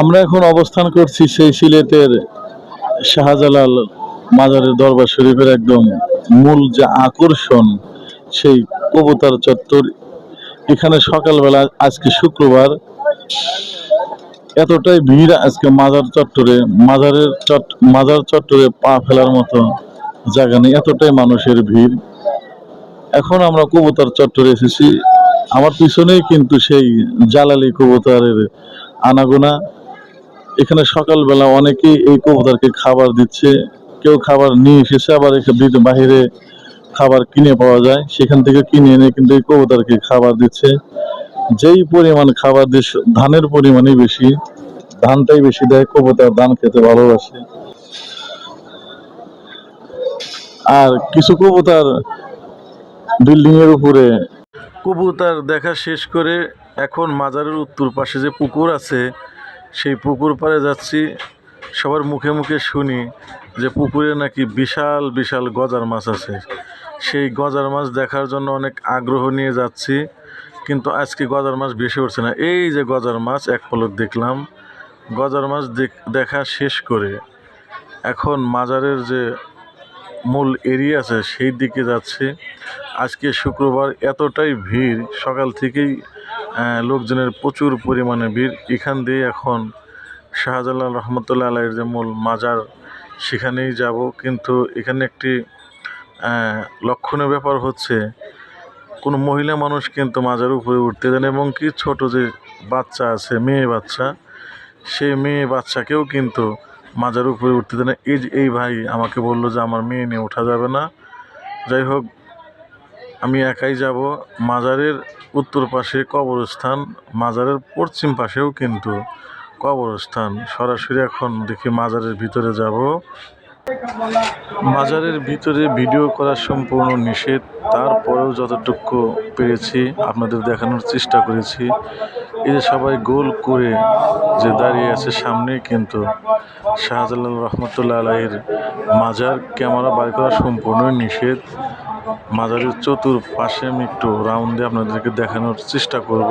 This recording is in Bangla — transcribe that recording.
আমরা এখন অবস্থান করছি সেই সিলেটের শাহজালাল মাজারের দরবার শরীফের একদম মূল যে আকর্ষণ, সেই কবুতর চত্বর। এখানে সকালবেলা আজকে শুক্রবার এতটাই ভিড় আজকে মাজার চত্বরে, মাজারের চট, মাজার চত্বরে পা ফেলার মতো জায়গা নেই, এতটাই মানুষের ভিড়। এখন আমরা কবুতর চত্বরে এসেছি। আমার পিছনেই কিন্তু সেই জালালি কবুতরের আনাগোনা। এখানে সকালবেলা অনেকেই এই কবুতরকে খাবার দিচ্ছে। কেউ খাবার নিয়ে এসেছে, আবার এখানে বাহিরে খাবার কিনে পাওয়া যায়। সেখান থেকে কিনে এনে কিন্তু এই কবুতরকে খাবার দিচ্ছে। যেই পরিমাণ খাবার দিচ্ছে ধানের পরিমাণই বেশি, ধানটাই বেশি দেয়, কবুতর ধান খেতে ভালোবাসে। আর কিছু কবুতর বিল্ডিং এর উপরে কবুতর দেখা শেষ করে এখন মাজারের উত্তর পাশে যে পুকুর আছে সেই পুকুর পাড়ে যাচ্ছি, সবার মুখে মুখে শুনি যে পুকুরে নাকি বিশাল বিশাল গজার মাছ আছে। সেই গজার মাছ দেখার জন্য অনেক আগ্রহ নিয়ে যাচ্ছি, কিন্তু আজকে গজার মাছ বেশি উঠছে না। এই যে গজার মাছ, এক পলক দেখলাম। গজার মাছ দেখ- শেষ করে এখন মাজারের যে মূল এরিয়া আছে, সেই দিকে যাচ্ছে। আজকে শুক্রবার এতটাই ভিড়, সকাল থেকেই লোকজনের প্রচুর পরিমাণে ভিড়। এখান দিয়ে এখন শাহজালাল রহমতুল্লাহ আলাইয়ের যে মূল মাজার, সেখানেই যাব। কিন্তু এখানে একটি লক্ষণীয় ব্যাপার হচ্ছে, কোনো মহিলা মানুষ কিন্তু মাজার উপরে উঠতে দেন এবং কি ছোট যে বাচ্চা আছে, মেয়ে বাচ্চা, সেই মেয়ে বাচ্চাকেও কিন্তু মাজার উপরে উঠতে দেয় না। এই এই ভাই আমাকে বলল যে, আমার মেয়ে নিয়ে ওঠা যাবে না। যাই হোক আমি একাই যাব। মাজারের উত্তর পাশে কবরস্থান, মাজারের পশ্চিম পাশেও কিন্তু কবরস্থান। সরাসরি এখন দেখি মাজারের ভিতরে যাব। মাজারের ভিতরে ভিডিও করা সম্পূর্ণ নিষেধ। তারপরেও যতটুকু পেরেছি, আপনাদের দেখানোর চেষ্টা করেছি। এই যে সবাই গোল করে যে দাঁড়িয়ে আছে সামনে কিন্তু শাহজালাল রহমতুল্লাহ আলাইয়ের মাজার ক্যামেরা বার করা সম্পূর্ণ নিষেধ। মাজারের চতুর্পাশে আমি একটু রাউন্ডে আপনাদেরকে দেখানোর চেষ্টা করব।